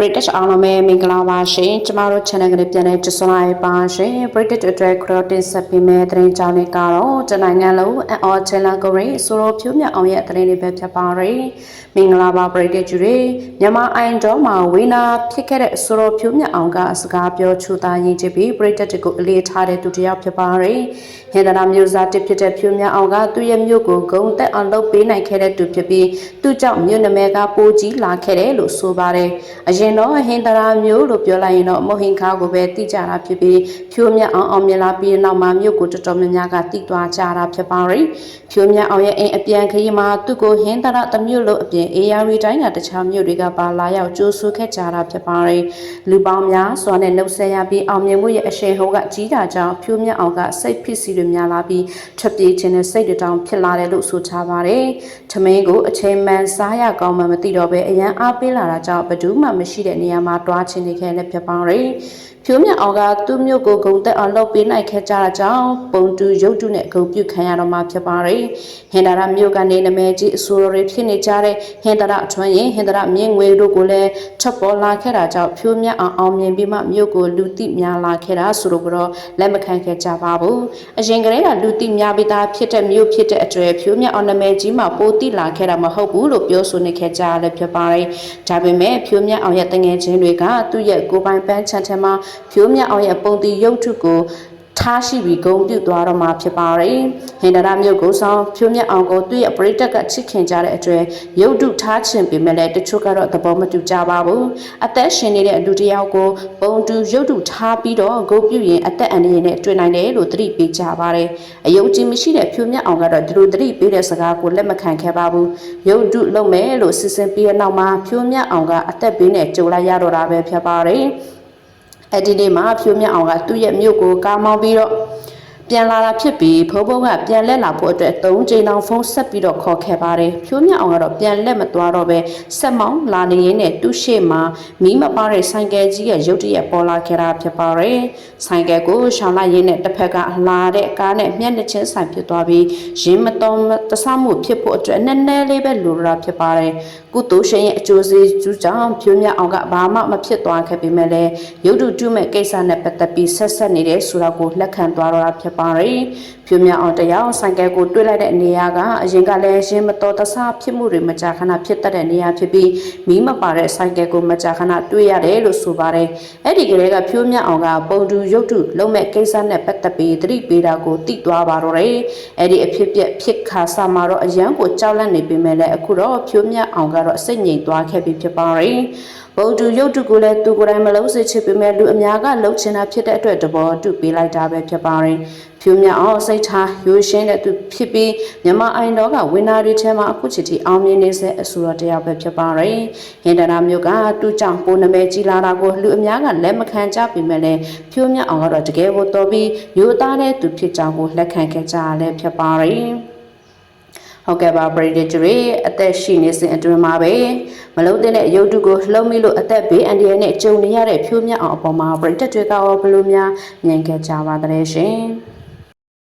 British အားလုံးပဲမင်္ဂလာပါရှင်ကျမတို့ channel ကနေပြန်တဲ့ကြစွန်လိုက်ပါရှင် British အတွက် Crotin ဆက်ပြီးမဲ့သတင်းကြောင်းတွေကတော့တနိုင်ငံလုံးအော်ချန်လာကိုရီဆိုလိုဖြိုးမြအောင်ရဲ့သတင်းတွေပဲဖြစ်ပါရယ်မင်္ဂလာပါ British ဂျူတွေမြန်မာအိုင်တော်မှာဝေနာဖြစ်ခဲ့တဲ့ဆိုလိုဖြိုးမြအောင်ကအစကားပြောချူတာရင်ချပြီး British ကိုအလေးထားတဲ့သူတစ်ယောက်ဖြစ်ပါရယ်ဟင်္ဒနာမျိုးစားတစ်ဖြစ်တဲ့ဖြိုးမြအောင်ကသူ့ရဲ့မြို့ကိုဂုံတက်အောင်လုပ်ပေးနိုင်ခဲ့တဲ့သူဖြစ်ပြီးသူ့ကြောင့်မြို့နာမည်ကပိုကြီးလာခဲ့တယ်လို့ဆိုပါတယ်အရင်တော့ဟင်္ဒရာမျိုးလို့ပြောလိုက်ရင်တော့မဟင်ခါကိုပဲတိကြတာဖြစ်ပြီးဖြိုးမြအောင်အောင်မြင်လာပြီးနောက်မှာမြို့ကိုတော်တော်များများကတိသွားကြတာဖြစ်ပါရယ်ဖြိုးမြအောင်ရဲ့အိမ်အပြန်ခရီးမှာသူ့ကိုဟင်္ဒရာတမျိုးလို့အပြင်အေယာရီတိုင်းကတခြားမြို့တွေကပါလာရောက်ကြိုးဆူခဲ့ကြတာဖြစ်ပါရယ်လူပေါင်းများစွာနဲ့နှုတ်ဆက်ရပြီးအောင်မြင်မှုရဲ့အရှိန်ဟုန်ကကြီးတာကြောင့်ဖြိုးမြအောင်ကစိတ်ဖြစ်စီတွေများလာပြီးထွက်ပြေးခြင်းနဲ့စိတ်တောင်ဖြစ်လာတယ်လို့ဆိုထားပါတယ်။ထမင်းကိုအချိန်မှန်စားရကောင်းမှမသိတော့ပဲအရန်အားပေးလာတာကြောင့်ဘယ်သူမှမရှိတဲ့နေရာမှာတွားချင်နေခဲ့လည်းဖြစ်ပါရယ်။ဖြိုးမြအောင်ကသူ့မြို့ကိုဂုံတက်အောင်လုပ်ပေးနိုင်ခဲ့ကြတာကြောင့်ပုံတူရုပ်တုနဲ့ဂုံပြုတ်ခံရတော့မှဖြစ်ပါရယ်။ဟင်္ဒရာမြို့ကနေနမဲကြီးအစိုးရတွေဖြစ်နေကြတဲ့ဟင်္ဒရာအထွန်းရင်ဟင်္ဒရာမြင့်ငွေတို့ကိုလည်းချက်ပေါ်လာခဲ့တာကြောင့်ဖြိုးမြအောင်အောင်မြင်ပြီးမှမြို့ကိုလူသိများလာခဲ့တာဆိုတော့ကတော့လက်မခံခဲ့ကြပါဘူး။အရင်ကတည်းကလူသိများပြီးသားဖြစ်တဲ့မြို့ဖြစ်တဲ့အကျွဲဖြိုးမြအောင်နမဲကြီးမှာပိုတိလာခဲ့တာမဟုတ်ဘူးလို့ပြောဆိုနေခဲ့ကြရတယ်ဖြစ်ပါရယ်။ဒါပေမဲ့ဖြိုးမြအောင်ရဲ့တငယ်ချင်းတွေကသူ့ရဲ့ကိုပိုင်ပန်းချန်ထဲမှာဖြိုးမြအောင်ရဲ့ပုံတီရုပ်ထုကို ထားရှိပြီးဂုံပြုတ်သွားတော့မှာဖြစ်ပါရယ်ဟင်္ဒရာမြို့ကိုဆောင်ဖြိုးမြတ်အောင်ကိုသူ့ရဲ့ပရိသတ်ကချစ်ခင်ကြတဲ့အကျွဲရုပ်တုထားခြင်းပေမဲ့လည်းတချို့ကတော့သဘောမတူကြပါဘူးအသက်ရှင်နေတဲ့အလူတစ်ယောက်ကိုပုံတူရုပ်တုထားပြီးတော့ဂုံပြုတ်ရင်အသက်အန္တရာယ်နဲ့တွေ့နိုင်တယ်လို့သတိပေးကြပါတယ်အယုံကြည်မရှိတဲ့ဖြိုးမြတ်အောင်ကတော့ဒီလိုသတိပေးတဲ့စကားကိုလက်မခံခဲ့ပါဘူးရုပ်တုလုပ်မယ်လို့စစ်စင်ပြီးတဲ့နောက်မှာဖြိုးမြတ်အောင်ကအသက်ဘေးနဲ့ကြုံလိုက်ရတော့တာပဲဖြစ်ပါတယ် အဲ့ဒီနေ့မှာဖြိုးမြတ်အောင်ကသူ့ရဲ့မြို့ကိုကားမောင်းပြီးတော့ပြန်လာတာဖြစ်ပြီးဖုံဖုံကပြန်လက်လာဖို့အတွက်၃ချိန်တောင်ဖုန်းဆက်ပြီးတော့ခေါ်ခဲ့ပါတယ်ဖြိုးမြတ်အောင်ကတော့ပြန်လက်မသွားတော့ပဲဆက်မောင်းလာနေရင်းနဲ့တူးရှိမှာမီးမပါတဲ့ဆိုင်ကယ်ကြီးရဲ့ရုတ်တရက်ပေါ်လာခဲ့တာဖြစ်ပါတယ်ဆိုင်ကယ်ကိုရှောင်းလိုက်ရင်းနဲ့တစ်ဖက်ကလာတဲ့ကားနဲ့မျက်နှာချင်းဆိုင်ဖြစ်သွားပြီးရင်းမတော်တဆမှုဖြစ်ဖို့အတွက်နည်းနည်းလေးပဲလိုရတာဖြစ်ပါတယ် ကုသိုလ်ရှင်ရဲ့အကျိုးစီးကျူးကြောင့်ဖြိုးမြတ်အောင်ကဘာမှမဖြစ်သွားခဲ့ပေမဲ့လည်းရုတ်တုတုမဲ့ကိစ္စနဲ့ပတ်သက်ပြီးဆက်ဆက်နေတဲ့ဆိုတာကိုလက်ခံသွားတော့တာဖြစ်ပါတယ်။ဖြိုးမြအောင်တယောက်ဆိုင်ကယ်ကိုတွေ့လိုက်တဲ့နေရာကအရင်ကလည်းရင်မတော်တဆဖြစ်မှုတွေမကြာခဏဖြစ်တတ်တဲ့နေရာဖြစ်ပြီးမီးမပါတဲ့ဆိုင်ကယ်ကိုမကြာခဏတွေ့ရတယ်လို့ဆိုပါတယ်။အဲ့ဒီကလေးကဖြိုးမြအောင်ကပုံတူရုပ်တုလုံးမဲ့ကိစ္စနဲ့ပတ်သက်ပြီးသတိပေးတာကိုသိသွားပါတော့တယ်။အဲ့ဒီအဖြစ်ပြက်ဖြစ်ခါဆာမှာတော့အရန်ကိုကြောက်လန့်နေပေမဲ့လည်းအခုတော့ဖြိုးမြအောင်ကတော့စိတ်ငြိမ်သွားခဲ့ပြီဖြစ်ပါတယ်။ဗုဒ္ဓရုပ်တုကိုလည်းသူကိုယ်တိုင်မလုံးစေချစ်ပေမဲ့လူအများကလှုပ်ချင်တာဖြစ်တဲ့အတွက်တဘောတုပေးလိုက်တာပဲဖြစ်ပါတယ်။ဖြူမြအောင်စိတ်ထားရိုးရှင်းတဲ့သူဖြစ်ပြီးမြမအိုင်တော်ကဝင်းနာတွေထဲမှာအခုချစ်တီအောင်မြင်နေစေအဆူတော်တရားပဲဖြစ်ပါတယ်။ဟင်္ဒရာမျိုးကသူ့ကြောင့်ပိုနာမည်ကြီးလာတာကိုလူအများကလက်မခံကြပေမဲ့လည်းဖြူမြအောင်ကတော့တကယ်ကိုတော်ပြီးရိုးသားတဲ့သူဖြစ်ကြောင်းကိုလက်ခံခဲ့ကြရလဲဖြစ်ပါတယ်။ ဟုတ်ကဲ့ပါပရိဒစ်တွေအသက်ရှိနေစဉ်အတွင်းမှာပဲမလုံးတဲ့အယုတ်တုကိုလှုံမိလို့အသက်ဘေးအန္တရာယ်နဲ့ကြုံနေရတဲ့ဖြိုးမြအောင်အပေါ်မှာပရိဒစ်တွေကရောဘယ်လိုများမြင်ခဲ့ကြပါသလဲရှင်။